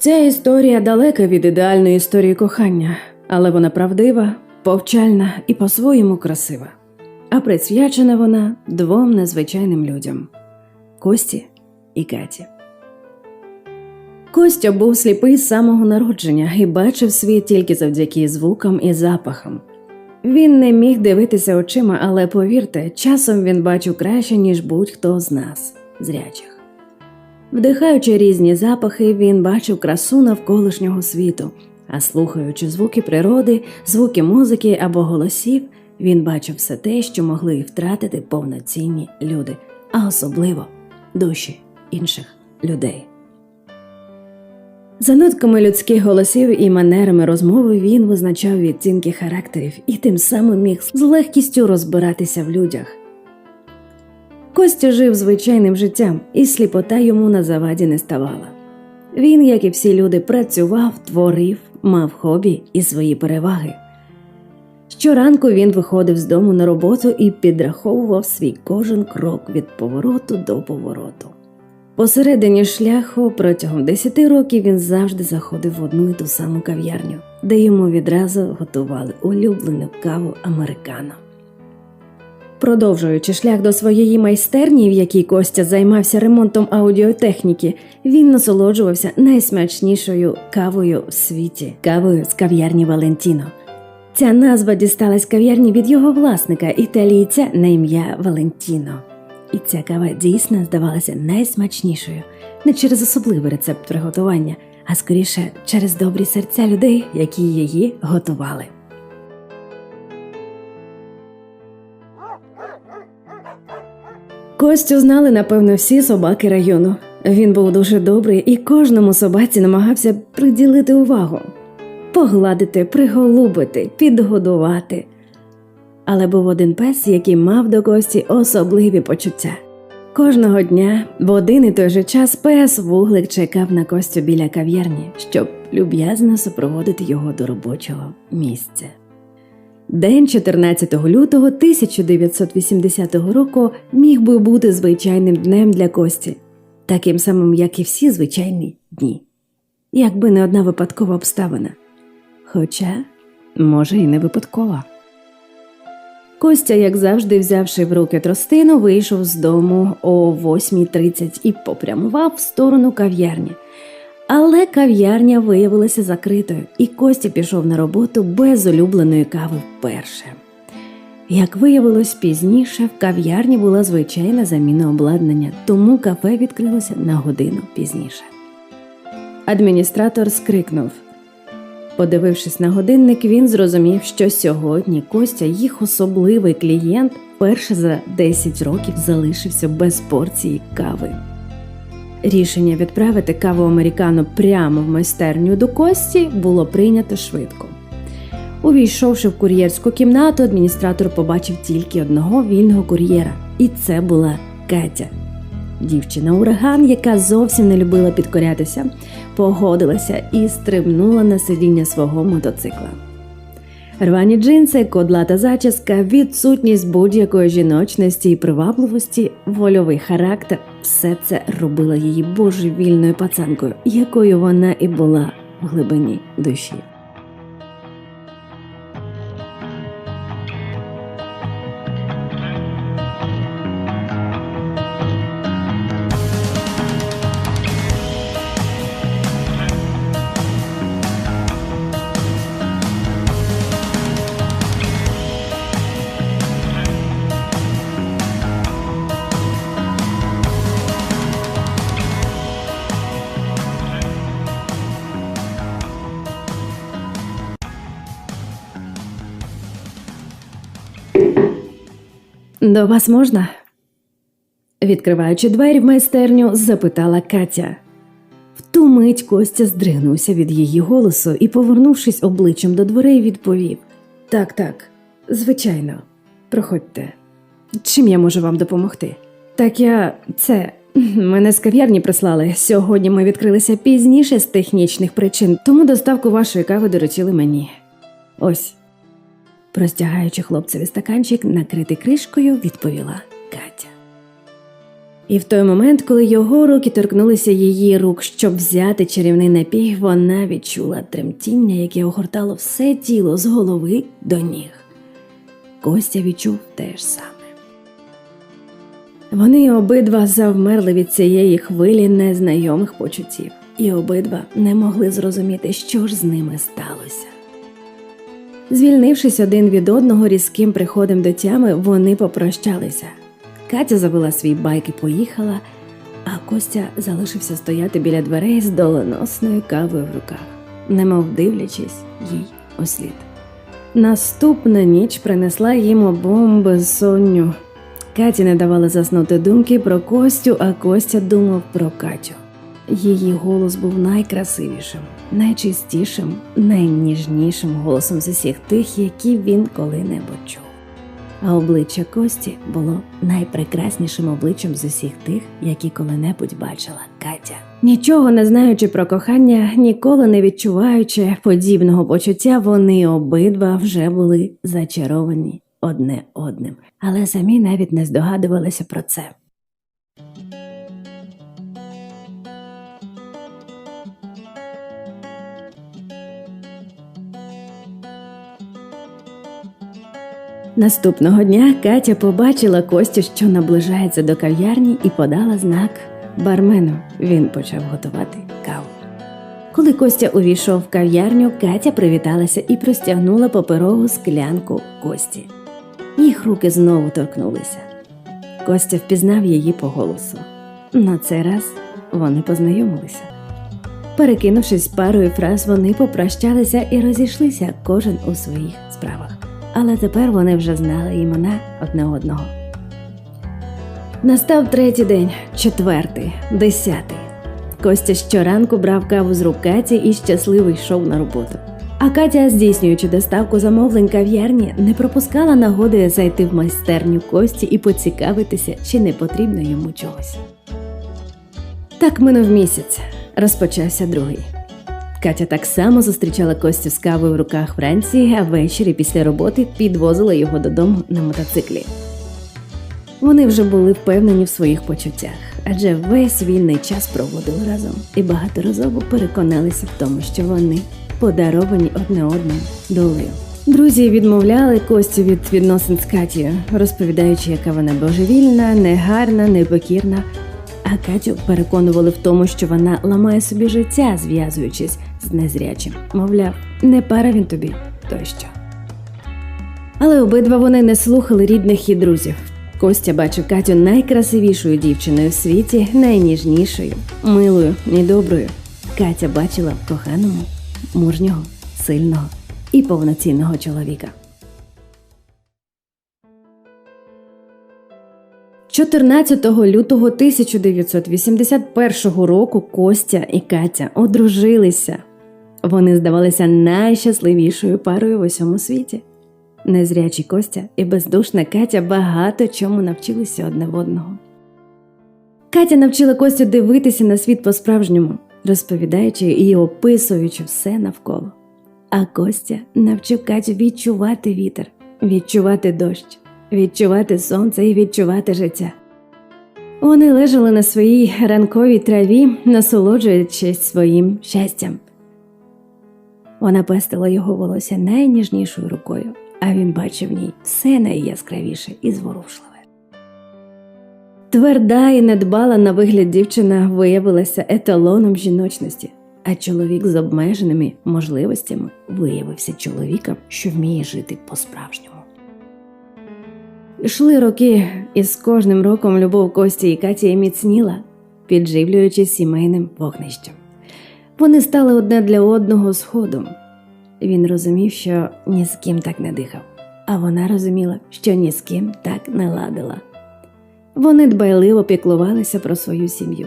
Ця історія далека від ідеальної історії кохання, але вона правдива, повчальна і по-своєму красива. А присвячена вона двом незвичайним людям Кості і Каті. Костя був сліпий з самого народження і бачив світ тільки завдяки звукам і запахам. Він не міг дивитися очима, але повірте, часом він бачив краще, ніж будь-хто з нас, зрячих. Вдихаючи різні запахи, він бачив красу навколишнього світу, а слухаючи звуки природи, звуки музики або голосів, він бачив все те, що могли втратити повноцінні люди, а особливо душі інших людей. За нотками людських голосів і манерами розмови він визначав відцінки характерів і тим самим міг з легкістю розбиратися в людях. Костя жив звичайним життям, і сліпота йому на заваді не ставала. Він, як і всі люди, працював, творив, мав хобі і свої переваги. Щоранку він виходив з дому на роботу і підраховував свій кожен крок від повороту до повороту. Посередині шляху протягом 10 років він завжди заходив в одну і ту саму кав'ярню, де йому відразу готували улюблену каву американо. Продовжуючи шлях до своєї майстерні, в якій Костя займався ремонтом аудіотехніки, він насолоджувався найсмачнішою кавою в світі кавою з кав'ярні Валентіно. Ця назва дісталась кав'ярні від його власника, італійця на ім'я Валентіно. І ця кава дійсно здавалася найсмачнішою не через особливий рецепт приготування, а скоріше через добрі серця людей, які її готували. Костю знали, напевно, всі собаки району. Він був дуже добрий і кожному собаці намагався приділити увагу, погладити, приголубити, підгодувати. Але був один пес, який мав до Кості особливі почуття. Кожного дня в один і той же час пес вуглик чекав на Костю біля кав'ярні, щоб люб'язно супроводити його до робочого місця. День 14 лютого 1980 року міг би бути звичайним днем для Кості, таким самим, як і всі звичайні дні, якби не одна випадкова обставина. Хоча, може, і не випадкова. Костя, як завжди, взявши в руки тростину, вийшов з дому о 8.30 і попрямував в сторону кав'ярні. Але кав'ярня виявилася закритою, і Костя пішов на роботу без улюбленої кави вперше. Як виявилось пізніше, в кав'ярні була звичайна заміна обладнання, тому кафе відкрилося на годину пізніше. Адміністратор скрикнув. Подивившись на годинник, він зрозумів, що сьогодні Костя, їх особливий клієнт, перше за 10 років залишився без порції кави. Рішення відправити каву американо прямо в майстерню до Кості було прийнято швидко. Увійшовши в кур'єрську кімнату, адміністратор побачив тільки одного вільного кур'єра, і це була Катя. Дівчина ураган, яка зовсім не любила підкорятися, погодилася і стрибнула на сидіння свого мотоцикла. Рвані джинси, кодлата зачіска, відсутність будь-якої жіночності і привабливості, вольовий характер все це робило її божевільною пацанкою, якою вона і була в глибині душі. До вас можна? Відкриваючи двері в майстерню, запитала Катя. В ту мить Костя здригнувся від її голосу і, повернувшись обличчям до дверей, відповів: Так, так, звичайно, проходьте. Чим я можу вам допомогти? Так я це. Мене з кав'ярні прислали. Сьогодні ми відкрилися пізніше з технічних причин, тому доставку вашої кави доручили мені. Ось. Простягаючи хлопцеві стаканчик, накритий кришкою, відповіла Катя. І в той момент, коли його руки торкнулися її рук, щоб взяти чарівний напій, вона відчула тремтіння, яке огортало все тіло з голови до ніг. Костя відчув те ж саме. Вони обидва завмерли від цієї хвилі незнайомих почуттів, і обидва не могли зрозуміти, що ж з ними сталося. Звільнившись один від одного різким приходом до тями, вони попрощалися. Катя завела свій байк і поїхала, а Костя залишився стояти біля дверей з доленосною кавою в руках, немов дивлячись їй услід. Наступна ніч принесла їм обом безсонню. Каті не давала заснути думки про Костю, а Костя думав про Катю. Її голос був найкрасивішим, найчистішим, найніжнішим голосом з усіх тих, які він коли-небудь чув. А обличчя Кості було найпрекраснішим обличчям з усіх тих, які коли-небудь бачила Катя. Нічого не знаючи про кохання, ніколи не відчуваючи подібного почуття, вони обидва вже були зачаровані одне одним, але самі навіть не здогадувалися про це. Наступного дня Катя побачила Костю, що наближається до кав'ярні, і подала знак бармену. Він почав готувати каву. Коли Костя увійшов в кав'ярню, Катя привіталася і простягнула паперову склянку Кості. Їх руки знову торкнулися. Костя впізнав її по голосу. На цей раз вони познайомилися. Перекинувшись парою фраз, вони попрощалися і розійшлися кожен у своїх справах. Але тепер вони вже знали імена одне одного. Настав третій день, четвертий, десятий. Костя щоранку брав каву з рук Каті і щасливо йшов на роботу. А Катя, здійснюючи доставку замовлень кав'ярні, не пропускала нагоди зайти в майстерню Кості і поцікавитися, чи не потрібно йому чогось. Так минув місяць, розпочався другий. Катя так само зустрічала Костю з кавою в руках вранці, а ввечері після роботи підвозила його додому на мотоциклі. Вони вже були впевнені в своїх почуттях, адже весь вільний час проводили разом і багаторазово переконалися в тому, що вони подаровані одне одному долею. Друзі відмовляли Костю від відносин з Катією, розповідаючи, яка вона божевільна, негарна, непокірна. А Катю переконували в тому, що вона ламає собі життя, зв'язуючись з незрячим. Мовляв, не пара він тобі тощо. Але обидва вони не слухали рідних і друзів. Костя бачив Катю найкрасивішою дівчиною в світі, найніжнішою, милою і доброю. Катя бачила в коханому, мужнього, сильного і повноцінного чоловіка. 14 лютого 1981 року Костя і Катя одружилися. Вони здавалися найщасливішою парою в усьому світі. Незрячий Костя і бездушна Катя багато чому навчилися одне в одного. Катя навчила Костю дивитися на світ по-справжньому, розповідаючи і описуючи все навколо. А Костя навчив Катю відчувати вітер, відчувати дощ, відчувати сонце і відчувати життя. Вони лежали на своїй ранковій траві, насолоджуючись своїм щастям. Вона пестила його волосся найніжнішою рукою, а він бачив в ній все найяскравіше і зворушливе. Тверда і недбала на вигляд дівчина виявилася еталоном жіночності, а чоловік з обмеженими можливостями виявився чоловіком, що вміє жити по-справжньому. Йшли роки, і з кожним роком любов Кості і Каті міцніла, підживлюючись сімейним вогнищем. Вони стали одне для одного сходом. Він розумів, що ні з ким так не дихав, а вона розуміла, що ні з ким так не ладила. Вони дбайливо піклувалися про свою сім'ю.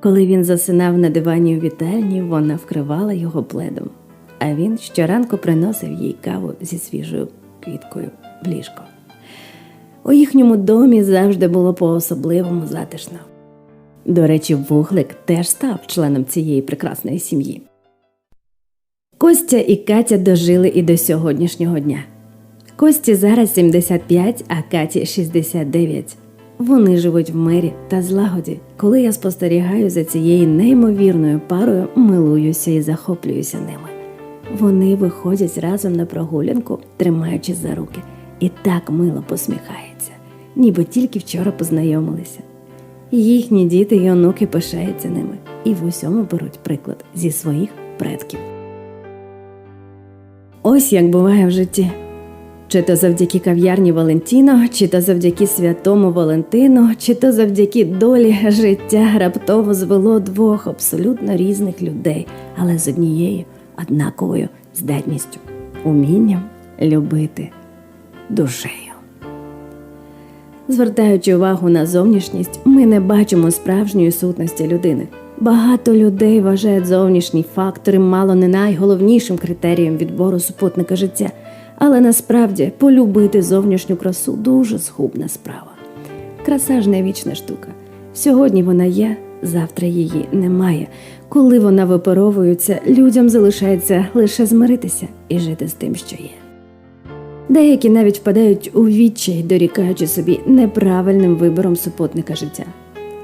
Коли він засинав на дивані у вітальні, вона вкривала його пледом, а він щоранку приносив їй каву зі свіжою квіткою в ліжко. У їхньому домі завжди було по-особливому затишно. До речі, Вуглик теж став членом цієї прекрасної сім'ї. Костя і Катя дожили і до сьогоднішнього дня. Кості зараз 75, а Каті 69. Вони живуть в мирі та злагоді. Коли я спостерігаю за цією неймовірною парою, милуюся і захоплююся ними. Вони виходять разом на прогулянку, тримаючись за руки, і так мило посміхаються, ніби тільки вчора познайомилися. Їхні діти й онуки пишаються ними і в усьому беруть приклад зі своїх предків. Ось як буває в житті. Чи то завдяки кав'ярні Валентіно, чи то завдяки святому Валентину, чи то завдяки долі життя раптово звело двох абсолютно різних людей, але з однією однаковою здатністю умінням любити душею. Звертаючи увагу на зовнішність, ми не бачимо справжньої сутності людини. Багато людей вважають зовнішні фактори мало не найголовнішим критерієм відбору супутника життя, але насправді полюбити зовнішню красу дуже схубна справа. Краса ж не вічна штука. Сьогодні вона є, завтра її немає. Коли вона випаровується, людям залишається лише змиритися і жити з тим, що є. Деякі навіть впадають у відчай, дорікаючи собі неправильним вибором супутника життя.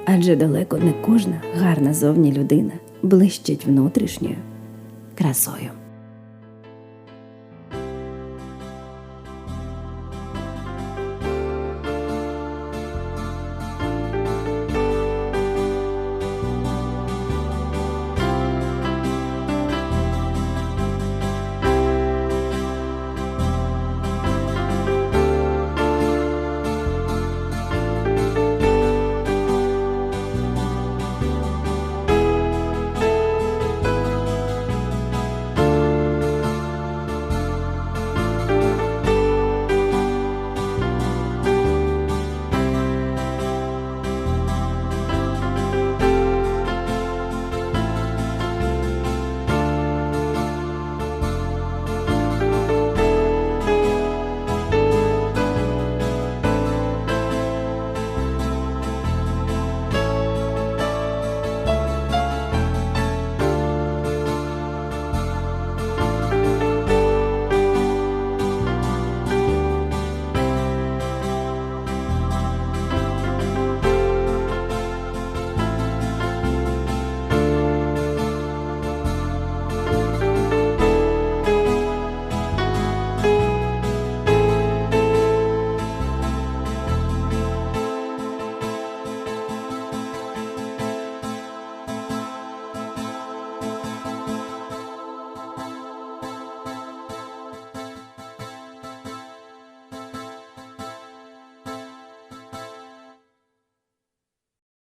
Адже далеко не кожна гарна зовні людина блищить внутрішньою красою.